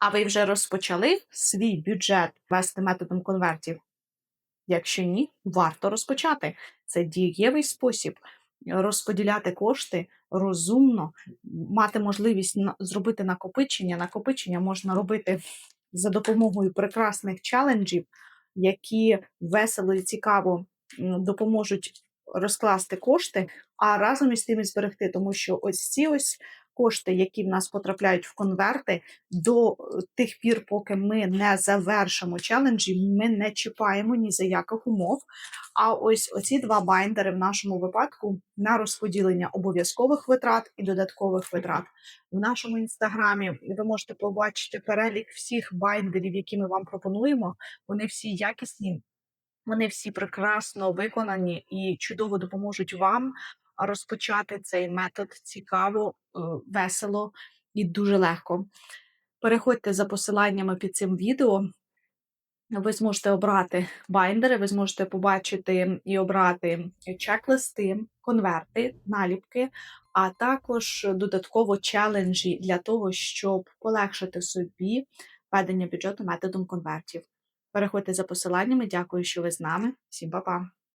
А ви вже розпочали свій бюджет вести методом конвертів? Якщо ні, варто розпочати. Це дієвий спосіб розподіляти кошти розумно, мати можливість зробити накопичення. Накопичення можна робити за допомогою прекрасних челенджів, які весело і цікаво допоможуть розкласти кошти, а разом із тим і зберегти, тому що ось ці ось кошти, які в нас потрапляють в конверти, до е, тих пір, поки ми не завершимо челенджі, ми не чіпаємо ні за яких умов. А ось оці два байндери в нашому випадку на розподілення обов'язкових витрат і додаткових витрат. В нашому інстаграмі ви можете побачити перелік всіх байдерів, які ми вам пропонуємо. Вони всі якісні, вони всі прекрасно виконані і чудово допоможуть вам розпочати цей метод цікаво, е, весело і дуже легко. Переходьте за посиланнями під цим відео. Ви зможете обрати байндери, ви зможете побачити і обрати чек-листи, конверти, наліпки, а також додатково челенджі для того, щоб полегшити собі ведення бюджету методом конвертів. Переходьте за посиланнями. Дякую, що ви з нами. Всім па-па!